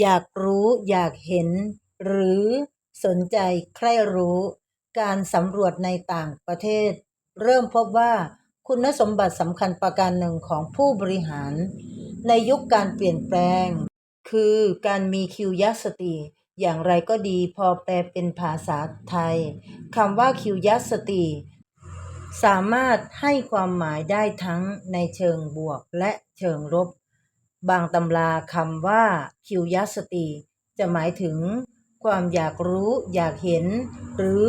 อยากรู้อยากเห็น หรือสนใจใคร่รู้ การสำรวจในต่างประเทศ เริ่มพบว่าคุณสมบัติสำคัญประการหนึ่งของผู้บริหาร ในยุคการเปลี่ยนแปลง คือการมีคิวยัสติ อย่างไรก็ดีพอแปลเป็นภาษาไทยคำว่าคิวยัสติสามารถให้ความหมายได้ทั้งในเชิงบวกและเชิงลบ บางตำราคำว่า curiosity จะหมายถึง ความอยากรู้อยากเห็น หรือ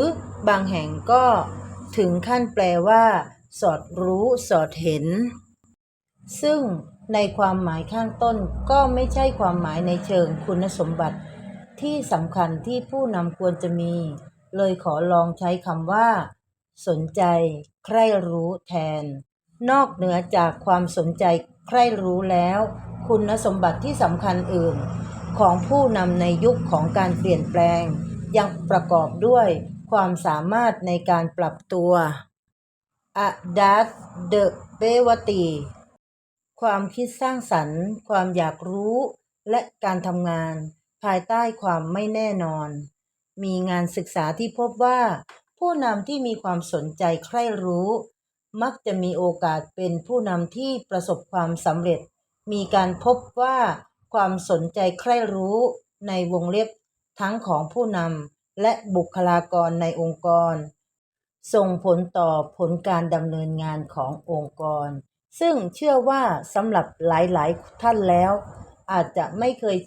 บางแห่งก็ถึงขั้นแปลว่า สอดรู้สอดเห็น ซึ่งในความหมายข้างต้นก็ไม่ใช่ความหมายในเชิงคุณสมบัติ ที่สำคัญที่ผู้นำควรจะมี เลยขอลองใช้คำว่า สนใจ ใคร่รู้แทน นอกเหนือจากความสนใจ คร่รู้แล้ว คุณสมบัติที่สำคัญอื่น ของผู้นำในยุคของการเปลี่ยนแปลง ยังประกอบด้วยความสามารถในการปรับตัวอดัตเดเปวตี ความคิดสร้างสรรค์ ความอยากรู้ และการทำงาน ภายใต้ความไม่แน่นอน มีงานศึกษาที่พบว่า ผู้นำที่มีความสนใจใคร่รู้ มักจะมีโอกาสเป็นผู้นำที่ประสบความสำเร็จ มีการพบว่าความสนใจใคร่รู้ในวงเล็บทั้งของผู้นำและบุคลากรในองค์กร ส่งผลต่อผลการดำเนินงานขององค์กร ซึ่งเชื่อว่าสำหรับหลายๆท่านแล้ว อาจจะไม่เคย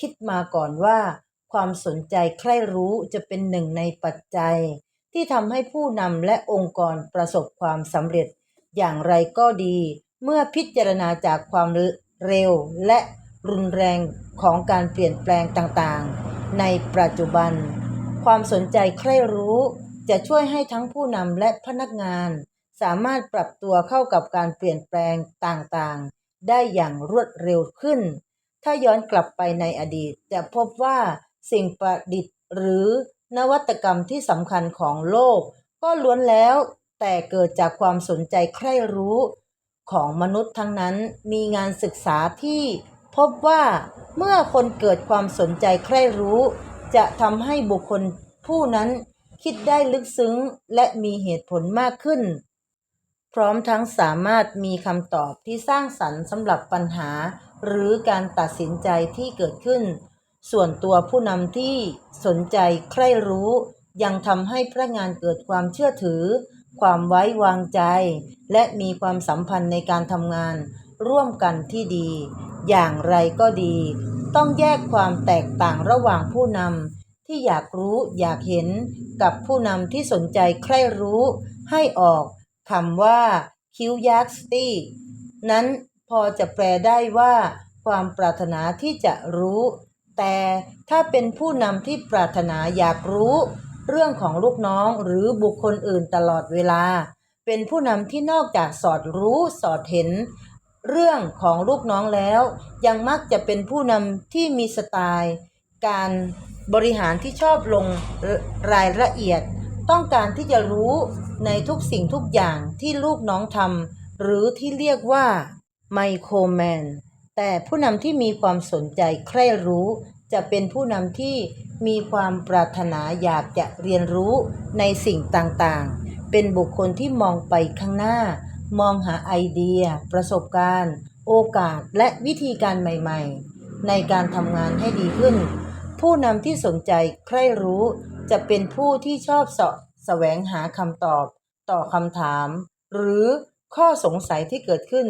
คิดมาก่อนว่า ความสนใจใคร่รู้จะเป็นหนึ่งในปัจจัย ที่ทำให้ผู้นำและองค์กรประสบความสำเร็จ อย่างไรก็ดี เมื่อพิจารณาจากความเร็วและรุนแรงของการเปลี่ยนแปลงต่างๆ ในปัจจุบัน ความสนใจใคร่รู้จะช่วยให้ทั้งผู้นำและพนักงาน สามารถปรับตัวเข้ากับการเปลี่ยนแปลงต่างๆ ได้อย่างรวดเร็วขึ้น ถ้าย้อนกลับไปในอดีตจะพบว่าสิ่งประดิษฐ์หรือ นวัตกรรมที่สำคัญของโลก ก็ล้วนแล้วแต่เกิดจากความสนใจใคร่รู้ของมนุษย์ทั้งนั้นมีงานศึกษาที่พบว่าเมื่อคนเกิดความสนใจใคร่รู้ จะทำให้บุคคลผู้นั้นคิดได้ลึกซึ้งและมีเหตุผลมากขึ้น พร้อมทั้งสามารถมีคำตอบที่สร้างสรรค์สำหรับปัญหา หรือการตัดสินใจที่เกิดขึ้น ส่วนตัวผู้นำที่สนใจใคร่รู้ ยังทำให้พนักงานเกิดความเชื่อถือ ความไว้วางใจ และมีความสัมพันธ์ในการทำงาน ร่วมกันที่ดี อย่างไรก็ดี ต้องแยกความแตกต่างระหว่างผู้นำที่อยากรู้อยากเห็นกับผู้นำที่สนใจใคร่รู้ ให้ออกคำว่า curiosity นั้นพอจะแปลได้ว่า ความปรารถนาที่จะรู้ แต่ถ้าเป็นผู้นำที่ปรารถนาอยากรู้เรื่องของลูกน้องหรือบุคคลอื่นตลอดเวลา เป็นผู้นำที่นอกจากสอดรู้สอดเห็น เรื่องของลูกน้องแล้ว ยังมักจะเป็นผู้นำที่มีสไตล์ การบริหารที่ชอบลงรายละเอียด ต้องการที่จะรู้ในทุกสิ่งทุกอย่างที่ลูกน้องทำหรือที่เรียกว่าไมโครแมน แต่ผู้นำที่มีความสนใจใคร่รู้ จะเป็นผู้นำที่มีความปรารถนาอยากจะเรียนรู้ในสิ่งต่างๆ เป็นบุคคลที่มองไปข้างหน้า มองหาไอเดีย ประสบการณ์ โอกาสและวิธีการใหม่ๆ ในการทำงานให้ดีขึ้น ผู้นำที่สนใจใคร่รู้ จะเป็นผู้ที่ชอบเสาะแสวงหาคำตอบ ต่อคำถาม หรือข้อสงสัยที่เกิดขึ้น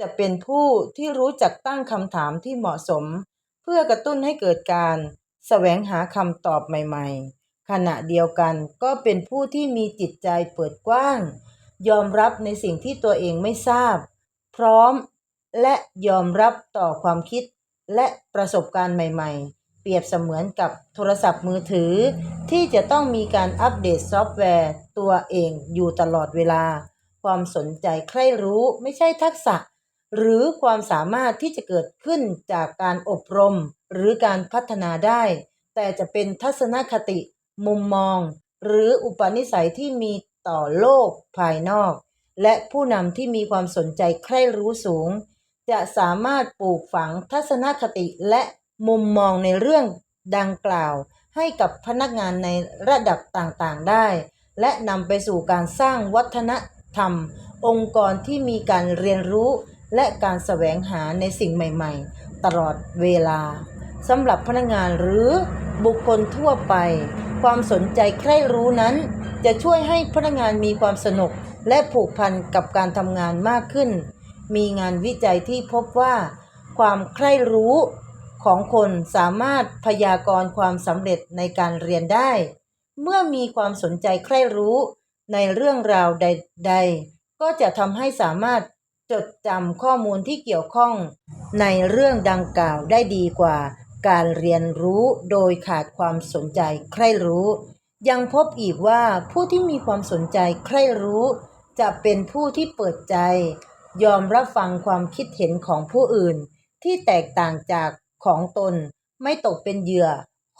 จะเป็นผู้ที่รู้จักตั้งคำถามที่เหมาะสม เพื่อกระตุ้นให้เกิดการแสวงหาคำตอบใหม่ๆ ขณะเดียวกันก็เป็นผู้ที่มีจิตใจเปิดกว้าง ยอมรับในสิ่งที่ตัวเองไม่ทราบ พร้อมและยอมรับต่อความคิดและประสบการณ์ใหม่ๆ เปรียบเสมือนกับโทรศัพท์มือถือ ที่จะต้องมีการอัปเดตซอฟต์แวร์ตัวเองอยู่ตลอดเวลา ความสนใจใคร่รู้ไม่ใช่ทักษะ หรือความสามารถที่จะเกิดขึ้นจากการอบรม หรือการพัฒนาได้ แต่จะเป็นทัศนคติ มุมมอง หรืออุปนิสัยที่มีต่อโลกภายนอก และผู้นำที่มีความสนใจใคร่รู้สูง จะสามารถปลูกฝังทัศนคติและมุมมองในเรื่องดังกล่าว ให้กับพนักงานในระดับต่างๆได้ และนำไปสู่การสร้างวัฒนธรรม องค์กรที่มีการเรียนรู้ และการแสวงหาในสิ่งใหม่ ๆ ตลอดเวลาสำหรับพนักงานหรือบุคคลทั่วไป ความสนใจใคร่รู้นั้น จะช่วยให้พนักงานมีความสนุกและผูกพันกับการทำงานมากขึ้น มีงานวิจัยที่พบว่า ความใคร่รู้ของคนสามารถพยากรณ์ความสำเร็จในการเรียนได้ เมื่อมีความสนใจใคร่รู้ในเรื่องราวใด ๆ ก็จะทำให้สามารถ จดจำข้อมูลที่เกี่ยวข้องในเรื่องดังกล่าวได้ดีกว่าการเรียนรู้โดยขาดความสนใจใคร่รู้ ยังพบอีกว่าผู้ที่มีความสนใจใคร่รู้ จะเป็นผู้ที่เปิดใจ ยอมรับฟังความคิดเห็นของผู้อื่น ที่แตกต่างจากของตน ไม่ตกเป็นเหยื่อ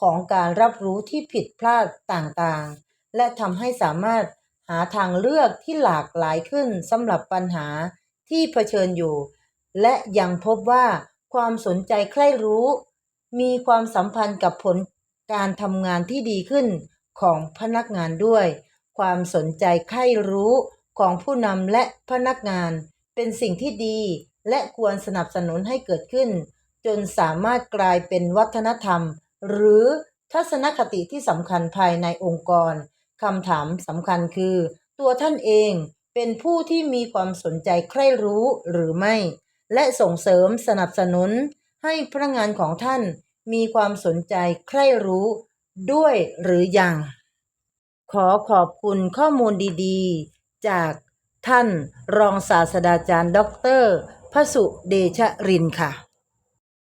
ของการรับรู้ที่ผิดพลาดต่างๆ และทำให้สามารถหาทางเลือกที่หลากหลายขึ้นสำหรับปัญหา ที่เผชิญอยู่ และยังพบว่าความสนใจใคร่รู้ มีความสัมพันธ์กับผลการทำงานที่ดีขึ้นของพนักงานด้วย ความสนใจใคร่รู้ของผู้นำและพนักงาน เป็นสิ่งที่ดีและควรสนับสนุนให้เกิดขึ้น จนสามารถกลายเป็นวัฒนธรรม หรือทัศนคติที่สำคัญภายในองค์กรคำถามสำคัญคือ ตัวท่านเอง เป็นผู้ที่มีความสนใจใคร่รู้หรือไม่ และส่งเสริมสนับสนุนให้พนักงานของท่านมีความสนใจใคร่รู้ด้วยหรือยัง ขอขอบคุณข้อมูลดีๆ จากท่านรองศาสตราจารย์ด็อกเตอร์พสุเดชรินค่ะ